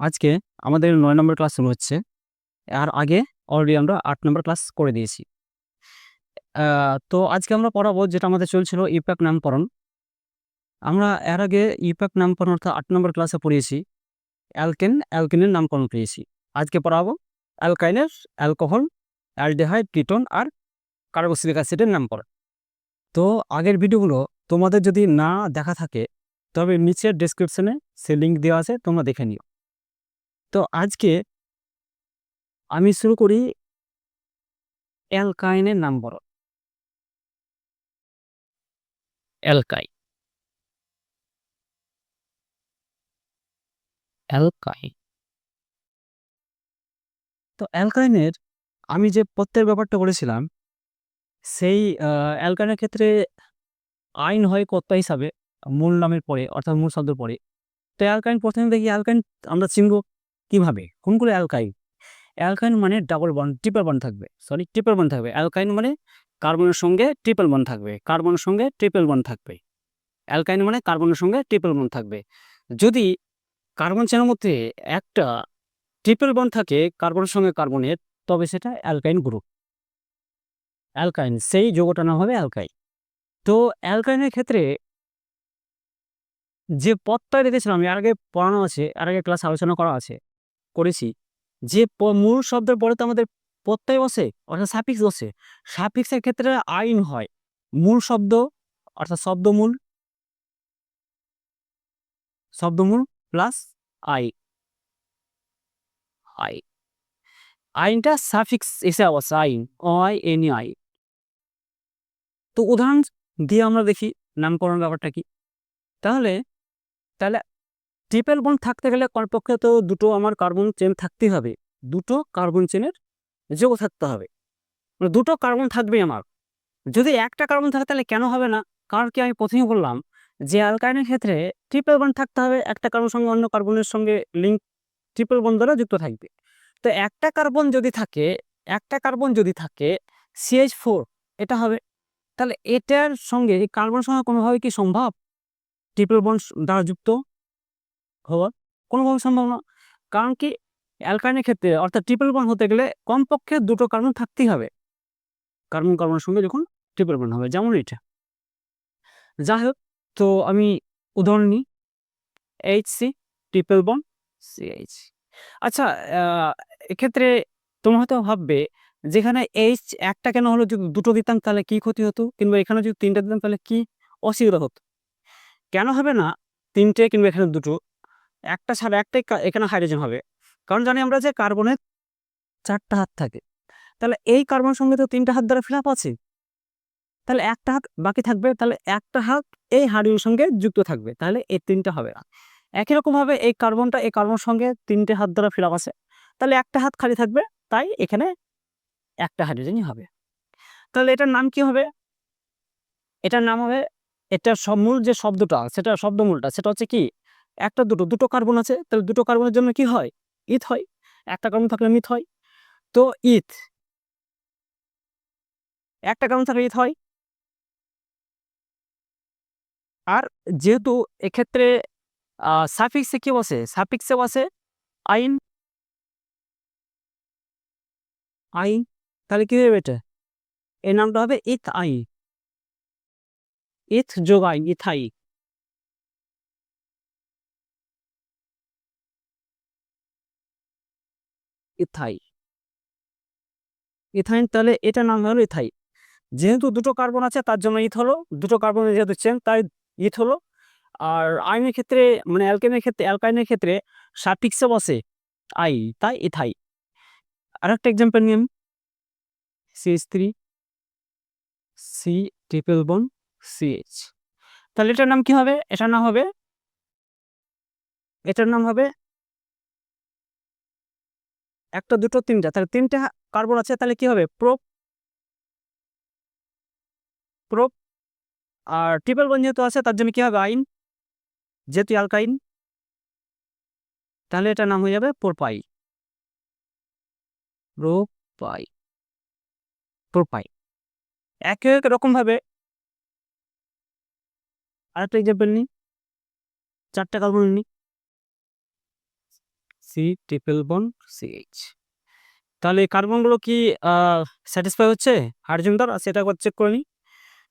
আজকে আমাদের নয় নম্বর ক্লাস শুরু হচ্ছে। আর আগে অলরেডি আমরা আট নম্বর ক্লাস করে দিয়েছি। তো আজকে আমরা পড়াবো যেটা আমাদের চলছিল ইপ্যাক নামকরণ। আমরা এর আগে ইপ্যাক নামকরণ অর্থাৎ আট নম্বর ক্লাসে পড়িয়েছি। অ্যালকেন, অ্যালকেনের নামকরণ পেয়েছি। আজকে পড়াবো অ্যালকাইনের, অ্যালকোহল, অ্যালডেহাইড কিটোন আর কার্বোক্সিলিক অ্যাসিডের নামকরণ। তো আগের ভিডিওগুলো তোমাদের যদি না দেখা থাকে তবে নিচের ডেসক্রিপশনে সে লিঙ্ক দেওয়া আছে, তোমরা দেখে নিও। আজকে আমি শুরু করি অ্যালকাইনের নামকরণ। অ্যালকাই অ্যালকাইন। তো অ্যালকাইনের আমি যে পত্রের ব্যাপারটা করেছিলাম, সেই অ্যালকাইনের ক্ষেত্রে আইন হয় কর্তা হিসাবে, মূল নামের পরে, অর্থাৎ মূল শব্দের পরে। তো অ্যালকাইন প্রথমে দেখি, অ্যালকাইন আমরা চিনব কীভাবে? কোনগুলো অ্যালকাইন? অ্যালকাইন মানে ডাবল বন্ড ট্রিপল বন্ড থাকবে। সরি ট্রিপল বন্ড থাকবে। অ্যালকাইন মানে কার্বনের সঙ্গে ট্রিপল বন্ড থাকবে। কার্বনের সঙ্গে ট্রিপল বন্ড থাকবে। অ্যালকাইন মানে কার্বনের সঙ্গে ট্রিপল বন্ড থাকবে। যদি কার্বন চেনের মধ্যে একটা ট্রিপল বন্ড থাকে কার্বনের সঙ্গে কার্বনের, তবে সেটা অ্যালকাইন গ্রুপ। অ্যালকাইন, সেই যৌগটার নাম হবে অ্যালকাইন। তো অ্যালকাইনের ক্ষেত্রে যে পথটা রেখেছিলাম, এর আগে পড়ানো আছে, এর আগে ক্লাস আলোচনা করা আছে করেছি। যে মূল শব্দের পরে তো আমাদের প্রত্যয় বসে, অর্থাৎ সাপিক্স বসে। সাপিক্সের ক্ষেত্রে আইন হয়। মূল শব্দ, অর্থাৎ শব্দমূল। শব্দমূল প্লাস আই। আই। আইনটা সাফিক্স এসে অবস্থা আইন। আই এন আই তো উদাহরণ দিয়ে আমরা দেখি নামকরণ ব্যাপারটা কি? তাহলে তাহলে ট্রিপল বন্ড থাকতে গেলে কমপক্ষে তো দুটো আমার কার্বন চেন থাকতেই হবে। দুটো কার্বন চেনের যোগ থাকতে হবে। মানে দুটো কার্বন থাকবেই আমার। যদি একটা কার্বন থাকে তাহলে কেন হবে না? কারণ কি আমি প্রথমেই বললাম যে অ্যালকাইনের ক্ষেত্রে ট্রিপল বন্ড থাকতে হবে, একটা কার্বন সঙ্গে অন্য কার্বনের সঙ্গে লিঙ্ক ট্রিপল বন্ড দ্বারা যুক্ত থাকবে। তো একটা কার্বন যদি থাকে, একটা কার্বন যদি থাকে সিএইচ ফোর এটা হবে। তাহলে এটার সঙ্গে কার্বন সঙ্গে কোনোভাবে কি সম্ভব? ট্রিপল বন্ড দ্বারা যুক্ত হওয়া কোনোভাবে সম্ভব না। কারণ কি, অ্যালকাইনের ক্ষেত্রে অর্থাৎ ট্রিপল বন্ড হতে গেলে কমপক্ষে দুটো কার্বন থাকতেই হবে। কার্বন কার্বনের সঙ্গে যখন ট্রিপল বন্ড হবে, যেমন এটা যাই হোক, তো আমি উদাহরণ নিই। H C triple bond CH আচ্ছা এক্ষেত্রে তোমরা হয়তো ভাববে, যেখানে এইচ একটা কেন হলো, যদি দুটো দিতাম তাহলে কি ক্ষতি হতো? কিংবা এখানে যদি তিনটা দিতাম তাহলে কি অসুবিধা হতো? কেন হবে না, তিনটে কিংবা এখানে দুটো একটা ছাড়া একটাই এখানে হাইড্রোজেন হবে। কারণ জানি আমরা যে কার্বনের চারটা হাত থাকে। তাহলে এই কার্বনের সঙ্গে তো তিনটা হাত দ্বারা ফিল আছে। তাহলে একটা হাত বাকি থাকবে, তাহলে একটা হাত এই হাইড্রোজেনের সঙ্গে যুক্ত থাকবে, তাহলে এই তিনটা হবে না। একই রকমভাবে এই কার্বনটা এই কার্বনের সঙ্গে তিনটে হাত দ্বারা ফিল আছে। তাহলে একটা হাত খালি থাকবে, তাই এখানে একটা হাইড্রোজেনই হবে। তাহলে এটার নাম কি হবে? এটার নাম হবে সব মূল যে শব্দটা, সেটা শব্দমূলটা, সেটা হচ্ছে কি? একটা দুটো দুটো কার্বন আছে, তাহলে দুটো কার্বনের জন্য কি হয়? ইথ হয়। একটা কার্বন থাকলে মিথ হয়। তো ইথ একটা কার্বন থাকলে ইথ হয়। আর যেহেতু এক্ষেত্রে সাফিক্সে কি বসে সাফিক্সে বসে আইন আইন, তাহলে কি হবে এটা? এর নামটা হবে ইথ আই ইথ যোগ আই ইথাই ইথাই। ইথাইন তাহলে এটা নাম হলো ইথাই যেহেতু দুটো কার্বন আছে, তার জন্য ইথ হলো। দুটো কার্বনের যেহেতু চেন, তাই ইথ হলো। আর আইনের ক্ষেত্রে মানে অ্যালকেনের ক্ষেত্রে, অ্যালকাইনের ক্ষেত্রে সাফিক্সে বসে আই, তাই ইথাই আর একটা এক্সাম্পল আমি CH three C triple bond CH তাহলে এটার নাম কি হবে? এটার নাম হবে, এটার নাম হবে একটা, দুটো, তিনটা, তাহলে তিনটা কার্বন আছে, তাহলে কি হবে? প্রোপ প্রোপ আর ট্রিপল বন যেহেতু আছে, তার জন্য কি হবে? আইন যেহেতু অ্যালকাইন তাহলে এটার নাম হয়ে যাবে প্রোপাই প্রোপাই প্রোপাই একে এক রকম ভাবে আরেকটা এক্সাম্পল নিই, চারটা কার্বন নিই সি, ট্রিপল বন সিএইচ তাহলে এই কার্বনগুলো কি স্যাটিসফাই হচ্ছে? হাইড্রোজেন দ্বারা? সেটা একবার চেক করে নিই।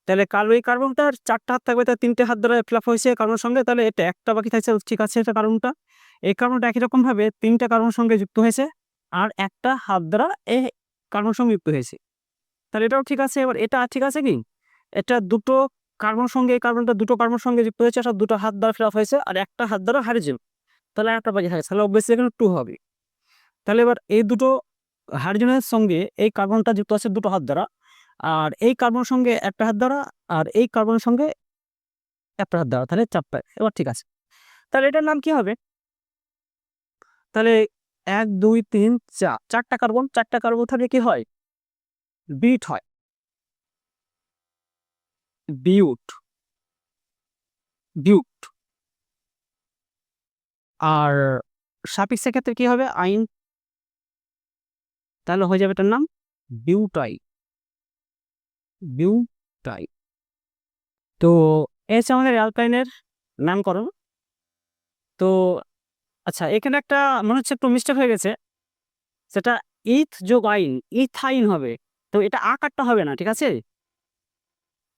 তাহলে কার্বন, এই কার্বনটার চারটা হাত থাকবে তার তিনটে হাত দ্বারা ফিল আপ হয়েছে কার্বনের সঙ্গে, তাহলে এটা একটা বাকি থাকছে, ঠিক আছে এটা কার্বনটা। এই কার্বনটা একই রকমভাবে তিনটা কার্বনের সঙ্গে যুক্ত হয়েছে, আর একটা হাত দ্বারা এই কার্বনের সঙ্গে যুক্ত হয়েছে। তাহলে এটাও ঠিক আছে, এবার এটা ঠিক আছে কি? এটা দুটো কার্বন সঙ্গে, এই কার্বনটা দুটো কার্বন সঙ্গে যুক্ত হয়েছে, আর দুটো হাত দ্বারা ফিল হয়েছে, আর একটা হাত দ্বারা হাইড্রোজেন তাহলে একটা বাকি থাকে, তাহলে অবশ্যই এখানে টু হবে। তাহলে এবার এই দুটো হাইড্রোজেনের সঙ্গে এই কার্বনটা যুক্ত আছে দুটো হাত দ্বারা, আর এই কার্বনের সঙ্গে একটা হাত দ্বারা, আর এই কার্বনের সঙ্গে একটা হাত দ্বারা, তাহলে চারটা, এবার ঠিক আছে। তাহলে এটার নাম কি হবে? তাহলে এক, দুই, তিন, চার, চারটা কার্বন চারটা কার্বন থাকলে কি হয়? বিট হয়। বিউট বিউট। আর সাপিক্সের ক্ষেত্রে কি হবে? আইন তাহলে হয়ে যাবে এটার নাম বিউটাই। বিউটাই। তো এই হচ্ছে আমাদের অ্যালকাইনের নামকরণ। তো আচ্ছা এখানে একটা মনে হচ্ছে একটু মিস্টেক হয়ে গেছে। সেটা ইথ যোগ আইন ইথাইন হবে। তো এটা আকারটা হবে না, ঠিক আছে?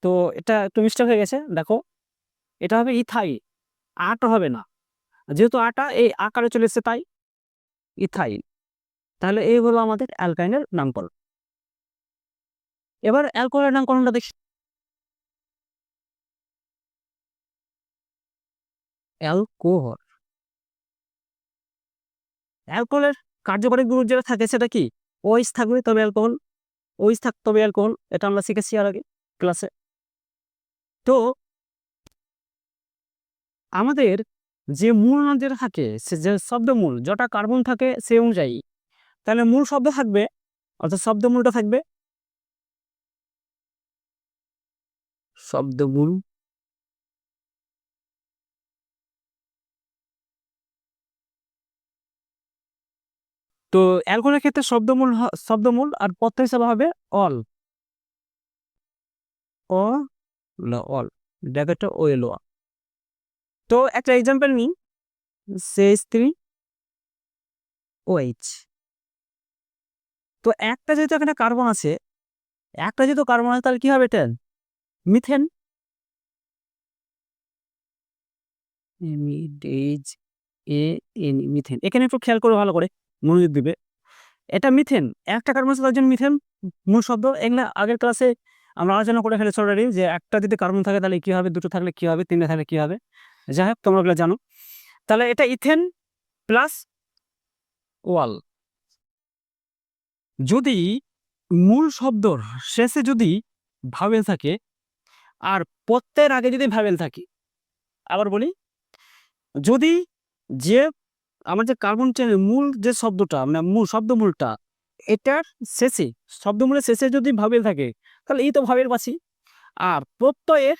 তো এটা একটু মিস্টেক হয়ে গেছে, দেখো। এটা হবে ইথাই আটা হবে না। যেহেতু আটা, এই আকারে চলে এসছে তাই ইথাইল। তাহলে এই হলো আমাদের অ্যালকাইনের নামকরণ। এবার অ্যালকোহলের নামকরণটা দেখি। অ্যালকোহল। অ্যালকোহলের কার্যকরী গ্রুপ যেটা থাকে সেটা কি? ওইস থাকবে, তবে অ্যালকোহল। ওইস থাক, তবে অ্যালকোহল। এটা আমরা শিখেছি আর আগে ক্লাসে। তো আমাদের যে মূল যেটা থাকে সে যে শব্দমূল যটা কার্বন থাকে সে অনুযায়ী। তাহলে মূল শব্দ থাকবে অর্থাৎ শব্দমূলটা থাকবে? শব্দমূল তো অ্যালকোহলের ক্ষেত্রে শব্দমূল শব্দমূল আর পথ হিসাবে হবে অল। অল। ড্যাগেটটা ও এলো তো একটা এক্সাম্পল নিই। সেস থ্রি ওএইচ তো একটা যেহেতু এখানে কার্বন আছে, একটা যেহেতু কার্বন আছে, তাহলে কি হবে এটা মিথেন এ মিথেন এখানে একটু খেয়াল করে ভালো করে মনোযোগ দিবে। এটা মিথেন একটা কার্বন আছে, তার জন্য মিথেন মূল শব্দ, এগুলো আগের ক্লাসে আমরা আলোচনা করে ফেলেছি অলরেডি যে একটা যদি কার্বন থাকে, তাহলে কি হবে? দুটো থাকলে কি হবে? তিনটে থাকলে কি হবে? যাই হোক তোমরা জানো। তাহলে এটা ইথেন প্লাস ওয়াল। যদি মূল শব্দর শেষে যদি ভাবেল থাকে, আর পত্তের আগে যদি ভাবেল থাকে, আবার বলি, যদি যে আমার যে কার্বন চেনের মূল যে শব্দটা মানে মূল শব্দমূলটা, এটার শেষে, শব্দমূলের শেষে যদি ভাবেল থাকে, তাহলে এই তো ভাবেল বাসি আর প্রত্যয়ের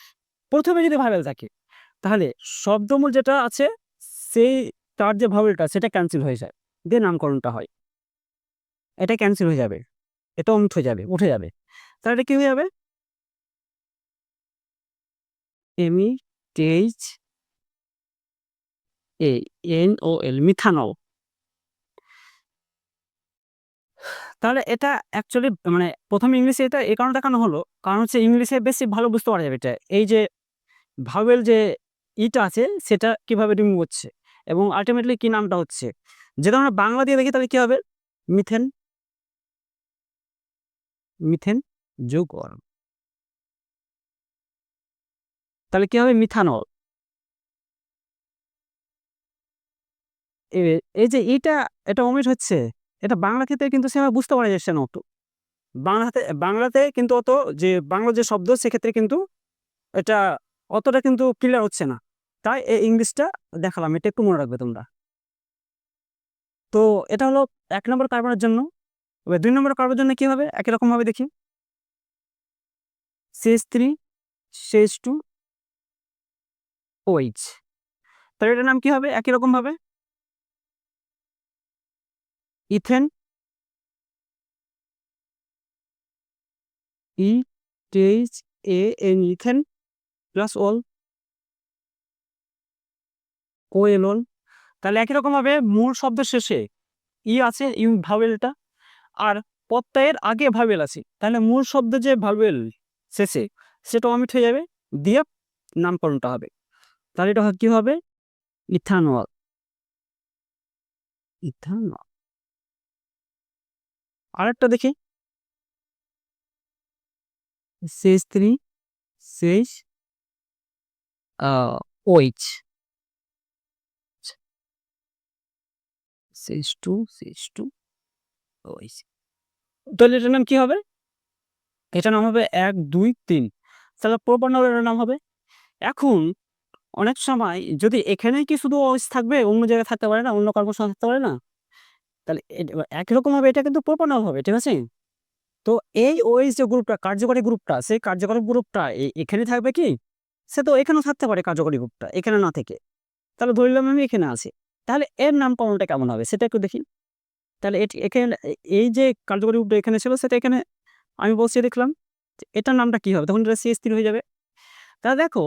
প্রথমে যদি ভাবেল থাকে তাহলে শব্দমূল যেটা আছে, সেই, তার যে ভাবেলটা সেটা ক্যান্সেল হয়ে যায়। দিয়ে নামকরণটা হয়। এটা ক্যান্সেল হয়ে যাবে। এটা অমিট হয়ে যাবে, উঠে যাবে। তাহলে এটা কি হয়ে যাবে? এমি টেইচ A N O L methanol তাহলে এটা অ্যাকচুয়ালি মানে প্রথম ইংলিশে এটা এই কারণে দেখানো হলো। কারণ হচ্ছে ইংলিশে বেশি ভালো বুঝতে পারা যাবে এটা। এই যে ভাওয়েল যে ইটা আছে, সেটা কীভাবে রিমুভ হচ্ছে এবং আলটিমেটলি কি নামটা হচ্ছে? যদি আমরা বাংলা দিয়ে দেখি তাহলে কি হবে? মিথেন। মিথেন যোগ তাহলে কি হবে? মিথানল। এই যে এটা এটা অমিট হচ্ছে, এটা বাংলা ক্ষেত্রে কিন্তু সেভাবে বুঝতে পারা যাচ্ছে না অত। বাংলাতে বাংলাতে কিন্তু অত যে বাংলা যে শব্দ, সেক্ষেত্রে কিন্তু এটা অতটা কিন্তু ক্লিয়ার হচ্ছে না। তাই এই ইংলিশটা দেখালাম, এটা একটু মনে রাখবে তোমরা। তো এটা হলো এক নম্বর কার্বনের জন্য। এবার দুই নম্বর কার্বনের জন্য কি হবে? একই রকম ভাবে দেখি। CS three CS two OH তাহলে এটার নাম কি হবে? একই রকম ভাবে। Ethane, E A N, ethane plus ol. Ol তাহলে একই রকমভাবে মূল শব্দের শেষে ই আছে ইউ ভাওয়েলটা। আর প্রত্যয়ের আগে ভাওয়েল আছে। তাহলে মূল শব্দ যে ভাওয়েল শেষে, সেটাও অমিট হয়ে যাবে, দিয়ে নামকরণটা হবে। তাহলে এটা কি হবে? ইথানল। ইথানল। আরেকটা দেখি। শেষ থ্রি শেষ ওইচ শেষ টু শেষ টু ওইচ তাহলে এটার নাম কি হবে? এটার নাম হবে এক, দুই, তিন। তাহলে প্রপার নাউনের নাম হবে? এখন অনেক সময় যদি এখানেই কি শুধু ওইস থাকবে, অন্য জায়গায় থাকতে পারে না, অন্য কর্মসংস্থান থাকতে পারে না? তাহলে একই রকম হবে এটা কিন্তু প্রপার নাউন হবে, ঠিক আছে? তো এই ওইস যে গ্রুপটা, কার্যকরী গ্রুপটা, সেই কার্যকরী গ্রুপটা এখানে থাকবে কি? সে তো এখানেও থাকতে পারে কার্যকরী গ্রুপটা, এখানে না থেকে। তাহলে ধরলাম আমি এখানে আছি। তাহলে এর নামকরণটা কেমন হবে? সেটা একটু দেখি। তাহলে এটি এখানে এই যে কার্যকরী গ্রুপটা এখানে ছিল, সেটা এখানে আমি বসিয়ে দেখলাম যে এটার নামটা কি হবে? তখন এটা সি স্থির হয়ে যাবে। তাহলে দেখো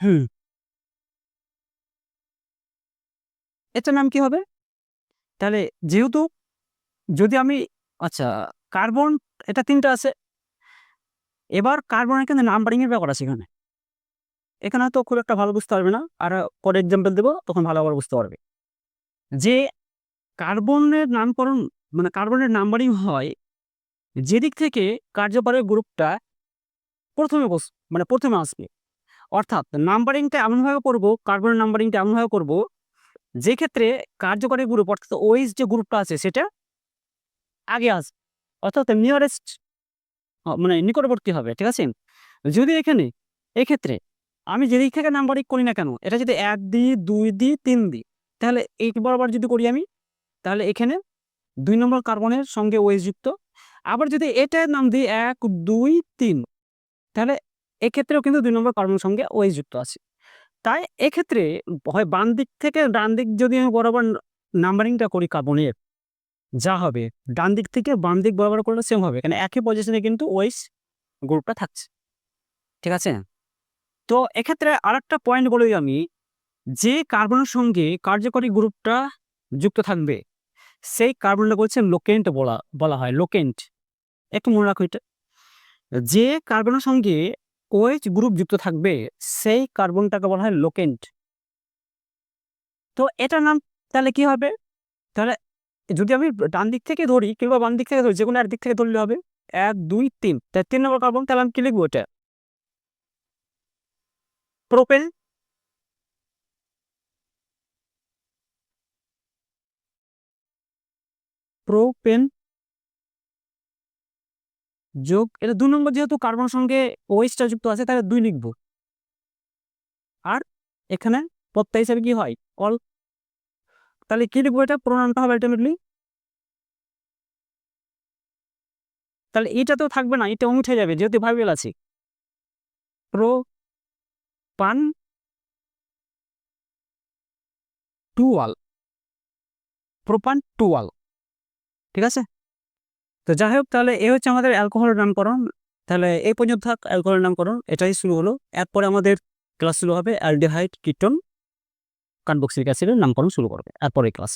হুম। এটার নাম কি হবে? তাহলে যেহেতু যদি আমি আচ্ছা কার্বন, এটা তিনটা আছে। এবার কার্বনের কিন্তু নাম্বারিংয়ের ব্যাপার আছে এখানে। এখানে তো খুব একটা ভালো বুঝতে পারবে না। আর পরে এক্সাম্পল দেবো, তখন ভালো করে বুঝতে পারবে। যে কার্বনের নামকরণ মানে কার্বনের নাম্বারিং হয় যেদিক থেকে কার্যকরের গ্রুপটা প্রথমে বস মানে প্রথমে আসবে। অর্থাৎ নাম্বারিংটা এমনভাবে করব, কার্বনের নাম্বারিংটা এমনভাবে করব, যে ক্ষেত্রে কার্যকরী গ্রুপ অর্থাৎ ওইস যে গ্রুপটা আছে, সেটা আগে আসবে। অর্থাৎ নিয়ারেস্ট মানে নিকটবর্তী হবে, ঠিক আছে? যদি এখানে, এক্ষেত্রে আমি যেদিক থেকে নাম্বারিং করি না কেন, এটা যদি এক দিই দুই দিই তিন দিই তাহলে এই বরাবর যদি করি আমি, তাহলে এখানে দুই নম্বর কার্বনের সঙ্গে ওয়েস যুক্ত। আবার যদি এটার নাম দিই এক, দুই, তিন, তাহলে এক্ষেত্রেও কিন্তু দুই নম্বর কার্বনের সঙ্গে ওয়েস যুক্ত আছে। তাই এক্ষেত্রে হয় বাম দিক থেকে ডান দিক যদি আমি বরাবর নাম্বারিংটা করি কার্বনের, যা হবে, ডান দিক থেকে বাম দিক বরাবর করলে সেম হবে কারণ একই পজিশনে কিন্তু ওয়েস গ্রুপটা থাকছে। ঠিক আছে? তো এক্ষেত্রে আরেকটা পয়েন্ট বলি আমি যে কার্বনের সঙ্গে কার্যকরী গ্রুপটা যুক্ত থাকবে, সেই কার্বনটা বলছে লোকেন্ট বলা বলা হয় লোকেন্ট একটু মনে রাখো এটা। যে কার্বনের সঙ্গে ওয়েচ গ্রুপ যুক্ত থাকবে, সেই কার্বনটাকে বলা হয় লোকেন্ট তো এটার নাম তাহলে কি হবে? তাহলে যদি আমি ডান দিক থেকে ধরি কিংবা বাম দিক থেকে ধরি যে কোনো একদিক থেকে ধরলে হবে। এক, দুই, তিন। তাই তিন নম্বর কার্বন তাহলে আমি কি লিখব এটা? প্রোপেন প্রোপেন যোগ, এটা দুই নম্বর যেহেতু কার্বনের সঙ্গে ওয়েসটা যুক্ত আছে, তাহলে দুই লিখব। আর এখানে পত্তা হিসাবে কি হয়? অল তাহলে কি লিখব এটা? প্রোনাউনটা হবে আলটিমেটলি তাহলে এটা তো থাকবে না, এটা উঠে যাবে, যেহেতু ভাইবেল আছে। প্রো পান? টুয়াল প্রোপান টুয়াল ঠিক আছে? তো যাই হোক, তাহলে এই হচ্ছে আমাদের অ্যালকোহলের নামকরণ। তাহলে এই পর্যন্ত থাক, অ্যালকোহলের নামকরণ, এটাই শুরু হলো। এরপরে আমাদের ক্লাস শুরু হবে অ্যালডিহাইড কিটন, কার্বক্সিলিক অ্যাসিডের নামকরণ শুরু করবে এরপরে ক্লাস।